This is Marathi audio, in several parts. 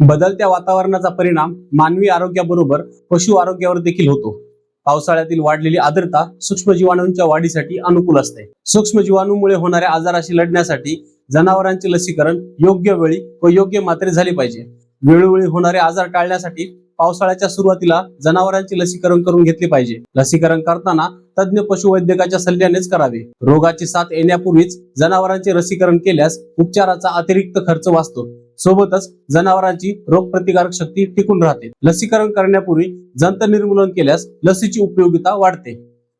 बदलत्या वातावरणाचा परिणाम मानवी आरोग्याबरोबर पशु आरोग्यावर देखील होतो. पावसाळ्यातील वाढलेली आर्द्रता सूक्ष्म जीवाणूंच्या वाढीसाठी अनुकूल असते. सूक्ष्म जीवाणूमुळे होणाऱ्या आजाराशी लढण्यासाठी जनावरांचे लसीकरण योग्य वेळी व योग्य मात्रे झाले पाहिजे. वेळोवेळी होणारे आजार टाळण्यासाठी पावसाळ्याच्या सुरुवातीला जनावरांचे लसीकरण करून घेतले पाहिजे. लसीकरण करताना तज्ज्ञ पशुवैद्यकाच्या सल्ल्यानेच करावे. रोगाची साथ येण्यापूर्वीच जनावरांचे लसीकरण केल्यास उपचाराचा अतिरिक्त खर्च वाचतो. सोबतच जनावरांची रोगप्रतिकारक शक्ती टिकून राहते. लसीकरण करण्यापूर्वी जंत निर्मूलन केल्यास लसीची उपयोगिता वाढते.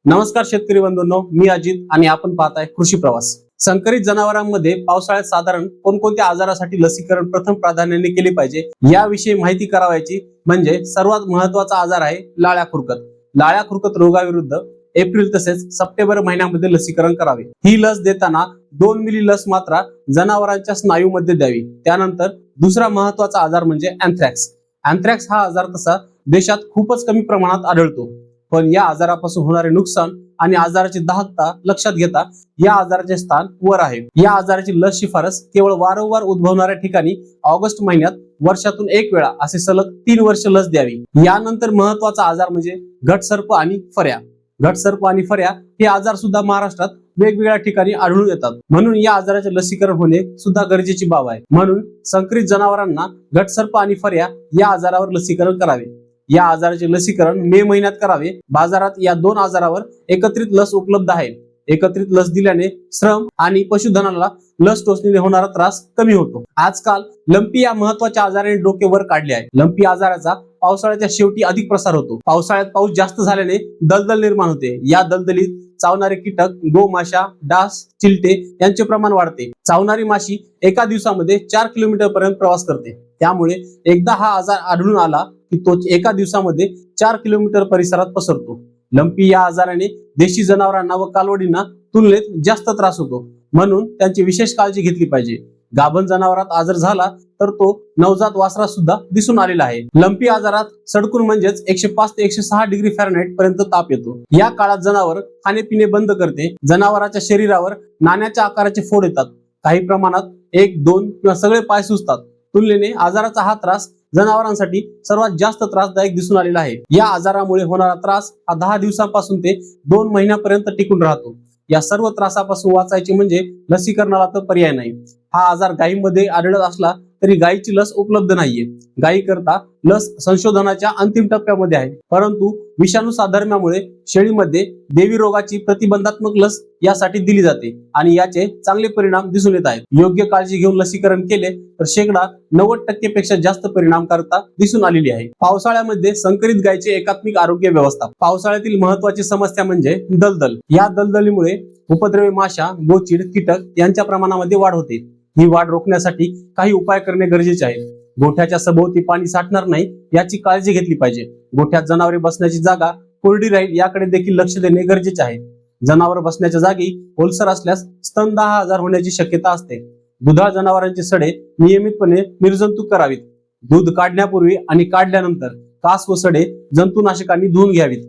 नमस्कार शेतकरी बंधूंनो मी अजित आणि आपण पाहताय कृषी प्रवास. संकरित जनावरांमध्ये पावसाळ्यात साधारण कोणकोणत्या आजारासाठी लसीकरण प्रथम प्राधान्याने केले पाहिजे याविषयी माहिती करावायची म्हणजे सर्वात महत्त्वाचा आजार आहे लाळ्या खुरकत. लाळ्या खुरकत रोगाविरुद्ध एप्रिल तसेच सप्टेंबर महिन्यामध्ये लसीकरण करावे. ही लस देताना दोन मिली लस मात्रा जनावरांच्या स्नायूमध्ये द्यावी. त्यानंतर दुसरा महत्त्वाचा आजार म्हणजे अँथ्रॅक्स अँथ्रॅक्स हा आजार तसा देशात खूपच कमी प्रमाणात आढळतो. पण या आजारापासून होणारे नुकसान आणि आजाराची दाहकता लक्षात घेता या आजाराचे स्थान वर आहे. या आजाराची लस शिफारस केवळ वारंवार उद्भवणाऱ्या ठिकाणी ऑगस्ट महिन्यात वर्षातून एक वेळा असे सलग तीन वर्ष लस द्यावी. यानंतर महत्त्वाचा आजार म्हणजे घटसर्प आणि फऱ्या. घटसर्प आणि फऱ्या हे आजार सुद्धा महाराष्ट्रात वेगवेगळ्या ठिकाणी आढळून येतात. म्हणून या आजाराचे लसीकरण होणे सुद्धा गरजेची बाब आहे. म्हणून संकरित जनावरांना घटसर्प आणि फऱ्या या आजारावर लसीकरण करावे. या आजाराचे लसीकरण मे महिन्यात करावे. बाजारात या दोन आजारावर एकत्रित लस उपलब्ध आहे. एकत्रित लस दिल्याने श्रम आणि पशुधनाला लस टोचणीने होणारा त्रास कमी होतो. आजकाल लंपी या महत्त्वाच्या आजाराने डोके वर काढले आहे. लंपी आजाराचा पावसाळ्याच्या शेवटी अधिक प्रसार होतो. पावसाळ्यात पाऊस जास्त झाल्याने दलदल निर्माण होते. या दलदलीत चावणारे कीटक गोमाशा डास चिलटे यांचे प्रमाण वाढते. चावणारी माशी एका दिवसामध्ये चार किलोमीटर पर्यंत प्रवास करते. त्यामुळे एकदा हा आजार आढळून आला की तो एका दिवसामध्ये चार किलोमीटर परिसरात पसरतो. लंपी या आजाराने देशी जनावरांना व कालवडींना तुलनेत जास्त त्रास होतो. म्हणून त्यांची विशेष काळजी घेतली पाहिजे. गाभण जनावरात आजार झाला तर तो नवजात वासरात सुद्धा दिसून आलेला आहे. लंपी आजारात सडकून म्हणजेच एकशे पाच ते एकशे सहा डिग्री फॅरनाईट पर्यंत ताप येतो. या काळात जनावर खाणे बंद करते. जनावराच्या शरीरावर नाण्याच्या आकाराचे फोड येतात. काही प्रमाणात एक दोन किंवा सगळे पाय सुचतात तुलनेने आजाराचा हा त्रास जनावरांसाठी सर्वात जास्त त्रासदायक दिसून आलेला आहे. या आजारामुळे होणारा त्रास हा दहा दिवसांपासून ते दोन महिन्यापर्यंत टिकून राहतो. या सर्व त्रासापासून वाचायचे म्हणजे लसीकरणाला तर पर्याय नाही. हा आजार गायीमध्ये आढळत असला तरी गायीची लस उपलब्ध नाहीये. गायी करता लस संशोधनाच्या अंतिम टप्प्यामध्ये आहे. परंतु विषाणू साधर्म्यामुळे शेळीमध्ये देवी रोगाची प्रतिबंधात्मक लस यासाठी दिली जाते आणि याचे चांगले परिणाम दिसून येत आहेत. योग्य काळजी घेऊन लसीकरण केले तर शेकडा नव्वद टक्केपेक्षा जास्त परिणामकारकता दिसून आलेली आहे. पावसाळ्यामध्ये संकरित गायचे एकात्मिक आरोग्य व्यवस्था. पावसाळ्यातील महत्वाची समस्या म्हणजे दलदल. या दलदलीमुळे उपद्रवी माशा गोचिड कीटक यांच्या प्रमाणामध्ये वाढ होते. ही वाढ रोखण्यासाठी काही उपाय करणे गरजेचे आहे. गोठ्याच्या सभोवती पाणी साठणार नाही याची काळजी घेतली पाहिजे. गोठ्यात जनावरे बसण्याची जागा कोरडी राहील याकडे देखील लक्ष देणे गरजेचे आहे. जनावर बसण्याच्या जागी ओलसर असल्यास स्तन दहा हजार होण्याची शक्यता असते. दुधाळ जनावरांचे सडे नियमितपणे निर्जंतुक करावीत. दूध काढण्यापूर्वी आणि काढल्यानंतर कास व सडे जंतुनाशकांनी धुवून घ्यावीत.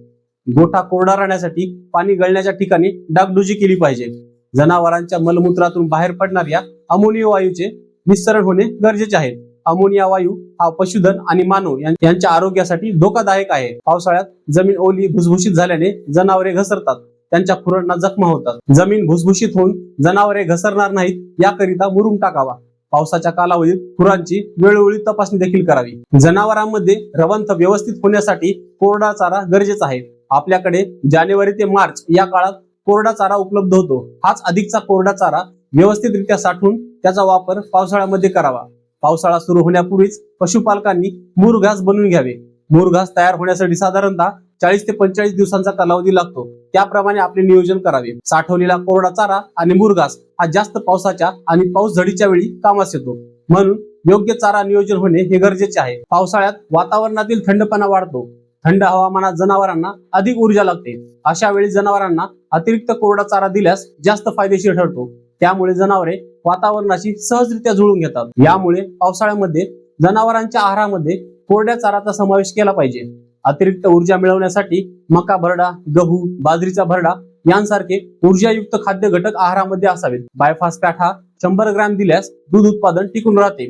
गोठा कोरडा राहण्यासाठी पाणी गळण्याच्या ठिकाणी डागडुजी केली पाहिजे. जनावरांच्या मलमूत्रातून बाहेर पडणाऱ्या अमोनिया वायूचे निस्सरण होणे गरजेचे आहे. अमोनिया वायू हा पशुधन आणि मानव यांच्या आरोग्यासाठी धोकादायक आहे. पावसाळ्यात जमीन ओली भुसभुशीत झाल्याने जनावरे घसरतात. त्यांच्या खुरांना जखमा होतात. जमीन भुसभुशीत होऊन जनावरे घसरणार नाहीत याकरिता मुरुम टाकावा. पावसाच्या कालावधीत खुरांची वेळोवेळी तपासणी देखील करावी. जनावरांमध्ये रवंथ व्यवस्थित होण्यासाठी कोरडा चारा गरजेचा आहे. आपल्याकडे जानेवारी ते मार्च या काळात कोरडा चारा उपलब्ध होतो. हाच अधिकचा कोरडा चारा व्यवस्थितरित्या साठवून त्याचा वापर पावसाळ्यामध्ये करावा. पावसाळा सुरू होण्यापूर्वीच पशुपालकांनी मूर घास बनवून घ्यावे. मूर घास तयार होण्यासाठी साधारणतः चाळीस ते पंचेचाळीस दिवसांचा कालावधी लागतो. त्याप्रमाणे आपले नियोजन करावे. साठवलेला कोरडा चारा आणि मुरघास हा जास्त पावसाच्या आणि पाऊस झडीच्या वेळी कामास येतो. म्हणून योग्य चारा नियोजन होणे हे गरजेचे आहे. पावसाळ्यात वातावरणातील थंडपणा वाढतो. थंड हवामानात जनावरांना अधिक ऊर्जा लागते. अशा वेळी जनावरांना अतिरिक्त कोरडा चारा दिल्यास जास्त फायदेशीर ठरतो. त्यामुळे जनावरे वातावरणाशी सहजरित्या जुळून घेतात. यामुळे पावसाळ्यामध्ये जनावरांच्या आहारामध्ये कोरड्या चाराचा समावेश केला पाहिजे. अतिरिक्त ऊर्जा मिळवण्यासाठी मका भरडा गहू बाजरीचा भरडा यांसारखे ऊर्जायुक्त खाद्य घटक आहारामध्ये असावेत. बायफास हा शंभर ग्रॅम दिल्यास दूध उत्पादन टिकून राहते.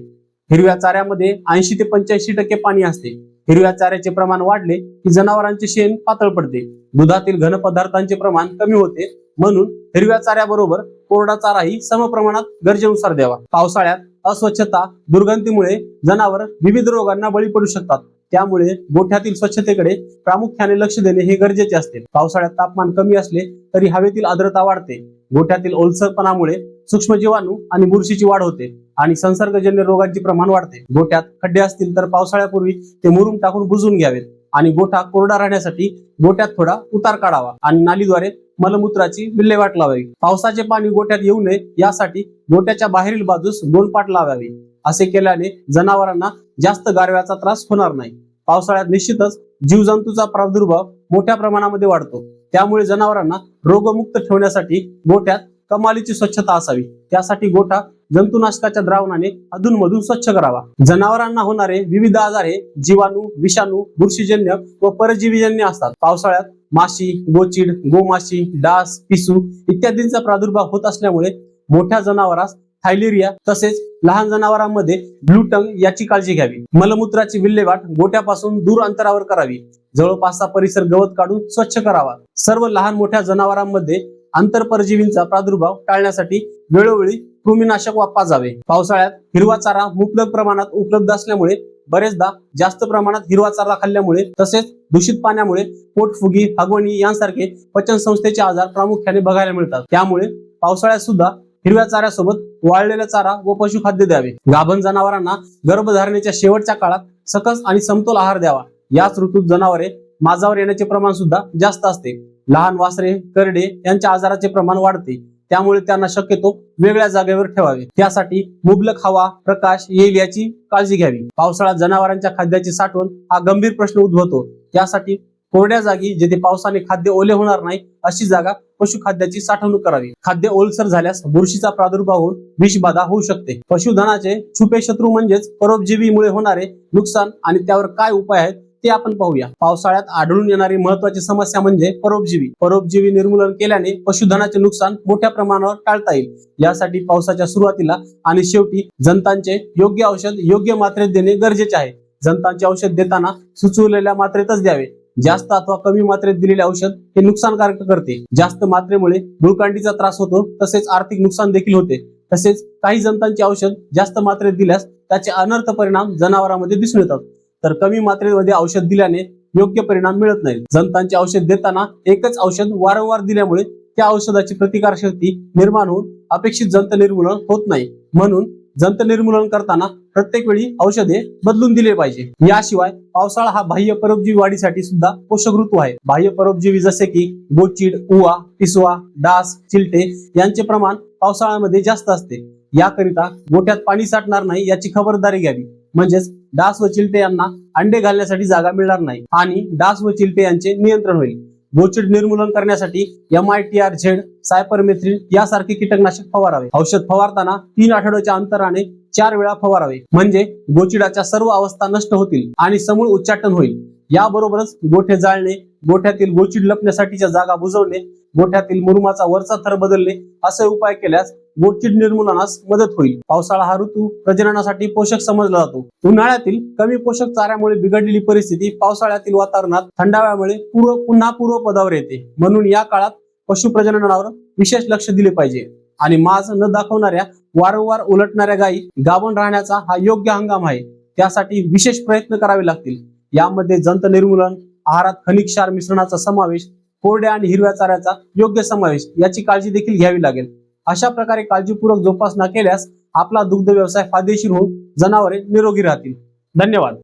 हिरव्या चाऱ्यामध्ये ऐंशी ते पंच्याऐंशी टक्के पाणी असते. हिरव्या चाऱ्याचे प्रमाण वाढले की जनावरांचे शेण पातळ पडते. दुधातील घन पदार्थांचे प्रमाण कमी होते. म्हणून हिरव्या चाऱ्याबरोबर कोरडा चाराही समप्रमाणात गरजेनुसार द्यावा. पावसाळ्यात अस्वच्छता दुर्गंधीमुळे जनावर विविध रोगांना बळी पडू शकतात. त्यामुळे गोठ्यातील स्वच्छतेकडे प्रामुख्याने लक्ष देणे हे गरजेचे असते. पावसाळ्यात तापमान कमी असले तरी हवेतील आर्द्रता वाढते. गोठ्यातील ओलसरपणामुळे सूक्ष्म जीवाणू आणि बुरशीची वाढ होते आणि संसर्गजन्य रोगांचे प्रमाण वाढते. गोठ्यात खड्डे असतील तर पावसाळ्यापूर्वी ते मुरुम टाकून बुजून घ्यावेत आणि गोठा कोरडा राहण्यासाठी गोठ्यात थोडा उतार काढावा आणि नालीद्वारे मलमूत्राची विल्हेवाट लावावी. पावसाचे पाणी गोठ्यात येऊ नये यासाठी गोठ्याच्या बाहेरील बाजूस गोलपाट लावावी. असे केल्याने जनावरांना जास्त गारव्याचा त्रास होणार नाही. पावसाळ्यात निश्चितच जीवजंतूचा प्रादुर्भाव मोठ्या प्रमाणामध्ये वाढतो. त्यामुळे जनावरांना रोगमुक्त ठेवण्यासाठी गोठ्यात कमालीची स्वच्छता असावी. त्यासाठी गोठा जंतुनाशकाच्या द्रावणाने अधूनमधून स्वच्छ करावा. जनावरांना होणारे विविध आजार हे जीवाणू विषाणू बुरशीजन्य व परजीवीजन्य असतात. पावसाळ्यात माशी गोचिड गोमाशी डास पिसू इत्यादींचा प्रादुर्भाव होत असल्यामुळे मोठ्या जनावरास थायलेरिया तसेच लहान जनावरांमध्ये ब्लूटंग याची काळजी घ्यावी. मलमूत्राची विल्हेवाट गोट्यापासून दूर अंतरावर करावी. जवळपासचा परिसर गवत काढून स्वच्छ करावा. सर्व लहान मोठ्या जनावरांमध्ये आंतरपरजीवींचा प्रादुर्भाव टाळण्यासाठी वेळोवेळी कृमीनाशक वापा जावे. पावसाळ्यात हिरवा चारा मुबलक प्रमाणात उपलब्ध असल्यामुळे बरेचदा जास्त प्रमाणात हिरवा चारा खाल्ल्यामुळे तसेच दूषित पाण्यामुळे पोटफुगी हगवणी यांसारखे पचन संस्थेचे आजार प्रामुख्याने बघायला मिळतात. त्यामुळे पावसाळ्यात सुद्धा हिरव्या चाऱ्यासोबत वाळलेला चारा व पशुखाद्य द्यावे. गाभण जनावरांना गर्भधारणेच्या शेवटच्या काळात सकस आणि समतोल आहार द्यावा. याच ऋतूत जनावरे माझावर येण्याचे प्रमाण सुद्धा जास्त असते. लहान वासरे करडे यांच्या आजाराचे प्रमाण वाढते. त्यामुळे त्यांना शक्यतो वेगळ्या जागेवर ठेवावे. त्यासाठी मुबलक हवा प्रकाश येईल याची काळजी घ्यावी. पावसाळ्यात जनावरांच्या खाद्याची साठवण हा गंभीर प्रश्न उद्भवतो. त्यासाठी कोरड्या जागी जेथे पावसाने खाद्य ओले होणार नाही अशी जागा पशुखाद्याची साठवणूक करावी. खाद्य ओलसर झाल्यास बुरशीचा प्रादुर्भाव होऊन विषबाधा होऊ शकते. पशुधनाचे छुपे शत्रू म्हणजेच परोपजीवीमुळे होणारे नुकसान आणि त्यावर काय उपाय आहेत ते आपण पाहूया. पावसाळ्यात आढळून येणारी महत्वाची समस्या म्हणजे परोपजीवी. परोपजीवी निर्मूलन केल्याने पशुधनाचे नुकसान मोठ्या प्रमाणावर टाळता येईल. यासाठी पावसाच्या सुरुवातीला आणि शेवटी जनतांचे योग्य औषध योग्य मात्रेत देणे गरजेचे आहे. जनतांचे औषध देताना सुचवलेल्या मात्रेतच द्यावे. जास्त अथवा कमी मात्रेत दिलेले औषध हे नुकसानकारक करते. जास्त मात्रेमुळे धुळकांडीचा त्रास होतो तसेच आर्थिक नुकसान देखील होते. तसेच काही जंतांचे औषध जास्त मात्रेत दिल्यास त्याचे अनर्थ परिणाम जनावरांमध्ये दिसून येतात. तर कमी मात्रेमध्ये औषध दिल्याने योग्य परिणाम मिळत नाही. जंतांचे औषध देताना एकच औषध वारंवार दिल्यामुळे त्या औषधाची प्रतिकार शक्ती निर्माण होऊन अपेक्षित जंत निर्मूलन होत नाही. म्हणून जंत निर्मूलन करताना प्रत्येक वेळी औषधे बदलून दिले पाहिजे. याशिवाय पावसाळा हा बाह्य परोपजीवी वाढीसाठी सुद्धा पोषक ऋतू आहे. बाह्य परोपजीवी जसे की गोचिड उवा पिसवा डास चिलटे यांचे प्रमाण पावसाळ्यामध्ये जास्त असते. याकरिता गोठ्यात पाणी साठणार नाही याची खबरदारी घ्यावी. म्हणजेच डास व चिलटे यांना अंडे घालण्यासाठी जागा मिळणार नाही आणि डास व चिलटे यांचे नियंत्रण होईल. बोचड निर्मूलन करण्यासाठी M I T R Z cypermethrin यासारखे कीटकनाशक फवारावे. औषध फवारताना तीन आठवड्याच्या अंतराने चार वेळा फवारावे. म्हणजे गोचिडाच्या सर्व अवस्था नष्ट होतील आणि समूळ उच्चाटन होईल. याबरोबरच गोठे जाळणे गोठ्यातील गोचिड लपण्यासाठीच्या जागा बुजवणे गोठ्यातील मुरुमाचा वरचा थर बदलणे असे उपाय केल्यास गोचिड निर्मूलनास मदत होईल. पावसाळा हा ऋतू प्रजननासाठी पोषक समजला जातो. उन्हाळ्यातील कमी पोषक चाऱ्यामुळे बिघडलेली परिस्थिती पावसाळ्यातील वातावरणात थंडाव्यामुळे पूर्व पुन्हा पूर्व पदावर येते. म्हणून या काळात पशु प्रजननावर विशेष लक्ष दिले पाहिजे. आणि माज न दाखवणाऱ्या वारंवार उलटणाऱ्या गायी गाभण राहण्याचा हा योग्य हंगाम आहे. त्यासाठी विशेष प्रयत्न करावे लागतील. यामध्ये जंत निर्मूलन आहारात खनिज क्षार मिश्रणाचा समावेश कोरड्या आणि हिरव्या चाऱ्याचा योग्य समावेश याची काळजी देखील घ्यावी लागेल. अशा प्रकारे काळजीपूर्वक जोपासना केल्यास आपला दुग्ध व्यवसाय फायदेशीर होऊन जनावरे निरोगी राहतील. धन्यवाद.